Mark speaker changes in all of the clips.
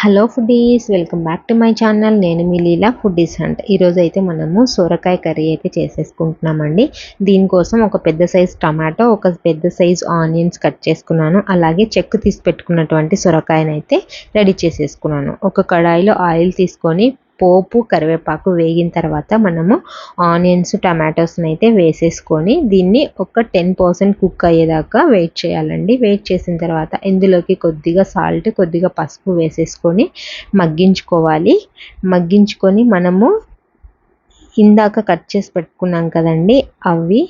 Speaker 1: Hello foodies welcome back to my channel. నేను మీ లీలా foodies అంట ఈరోజు అయితే మనము సొరకాయ కర్రీ అయితే చేసేసుకుంటున్నామండి. దీనికోసం ఒక పెద్ద సైజ్ టమాటో ఒక పెద్ద సైజ్ ఆనియన్స్ కట్ చేసుకున్నాను. అలాగే చెక్కు తీసి పెట్టుకున్నటువంటి సొరకాయనైతే రెడీ చేసేసుకున్నాను. ఒక కడాయిలో ఆయిల్ తీసుకొని పోపు కరివేపాకు వేగిన తర్వాత మనము ఆనియన్స్ టమాటోస్ని అయితే వేసేసుకొని దీన్ని ఒక టెన్ పర్సెంట్ కుక్ అయ్యేదాకా వెయిట్ చేయాలండి. వెయిట్ చేసిన తర్వాత ఇందులోకి కొద్దిగా సాల్ట్ కొద్దిగా పసుపు వేసేసుకొని మగ్గించుకోవాలి. మగ్గించుకొని మనము ఇందాక కట్ చేసి పెట్టుకున్నాం కదండి అవి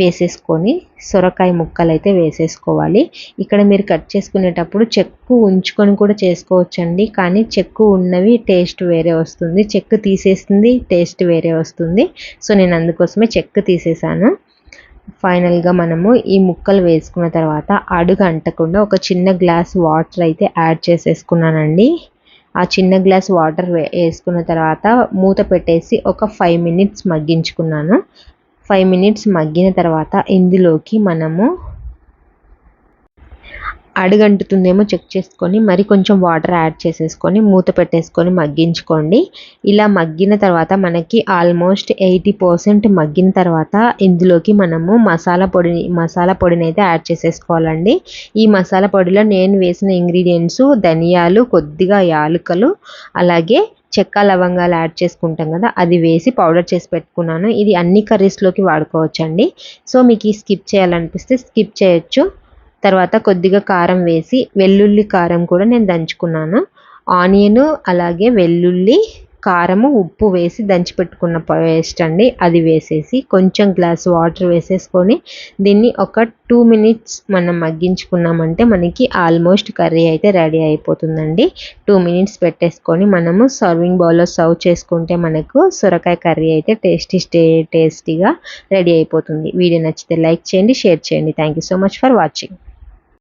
Speaker 1: వేసేసుకొని సొరకాయ ముక్కలు అయితే వేసేసుకోవాలి. ఇక్కడ మీరు కట్ చేసుకునేటప్పుడు చెక్కు ఉంచుకొని కూడా చేసుకోవచ్చండి. కానీ చెక్కు ఉన్నవి టేస్ట్ వేరే వస్తుంది. చెక్కు తీసేస్తుంది టేస్ట్ వేరే వస్తుంది. సో నేను అందుకోసమే చెక్కు తీసేసాను. ఫైనల్గా మనము ఈ ముక్కలు వేసుకున్న తర్వాత అడుగు అంటకుండా ఒక చిన్న గ్లాస్ వాటర్ అయితే యాడ్ చేసేసుకున్నానండి. ఆ చిన్న గ్లాస్ వాటర్ వేసుకున్న తర్వాత మూత పెట్టేసి ఒక ఫైవ్ మినిట్స్ మగ్గించుకున్నాను. ఫైవ్ మినిట్స్ మగ్గిన తర్వాత ఇందులోకి మనము అడుగంటుతుందేమో చెక్ చేసుకొని మరి కొంచెం వాటర్ యాడ్ చేసేసుకొని మూత పెట్టేసుకొని మగ్గించుకోండి. ఇలా మగ్గిన తర్వాత మనకి ఆల్మోస్ట్ ఎయిటీ పర్సెంట్ మగ్గిన తర్వాత ఇందులోకి మనము మసాలా పొడి మసాలా పొడిని అయితే యాడ్ చేసేసుకోవాలండి. ఈ మసాలా పొడిలో నేను వేసిన ఇంగ్రీడియంట్స్ ధనియాలు కొద్దిగా యాలకులు అలాగే చెక్క లవంగాలు యాడ్ చేసుకుంటాం కదా అది వేసి పౌడర్ చేసి పెట్టుకున్నాను. ఇది అన్ని కర్రీస్లోకి వాడుకోవచ్చండి. సో మీకు స్కిప్ చేయాలనిపిస్తే స్కిప్ చేయొచ్చు. తర్వాత కొద్దిగా కారం వేసి వెల్లుల్లి కారం కూడా నేను దంచుకున్నాను. ఆనియన్ అలాగే వెల్లుల్లి కారము ఉప్పు వేసి దంచి పెట్టుకున్న పేస్ట్ అండి. అది వేసేసి కొంచెం గ్లాస్ వాటర్ వేసేసుకొని దీన్ని ఒక టూ మినిట్స్ మనం మగ్గించుకున్నామంటే మనకి ఆల్మోస్ట్ కర్రీ అయితే రెడీ అయిపోతుందండి. టూ మినిట్స్ పెట్టేసుకొని మనము సర్వింగ్ బౌల్లో సర్వ్ చేసుకుంటే మనకు సొరకాయ కర్రీ అయితే టేస్టీ స్టే టేస్టీగా రెడీ అయిపోతుంది. వీడియో నచ్చితే లైక్ చేయండి షేర్ చేయండి. Thank you so much for watching.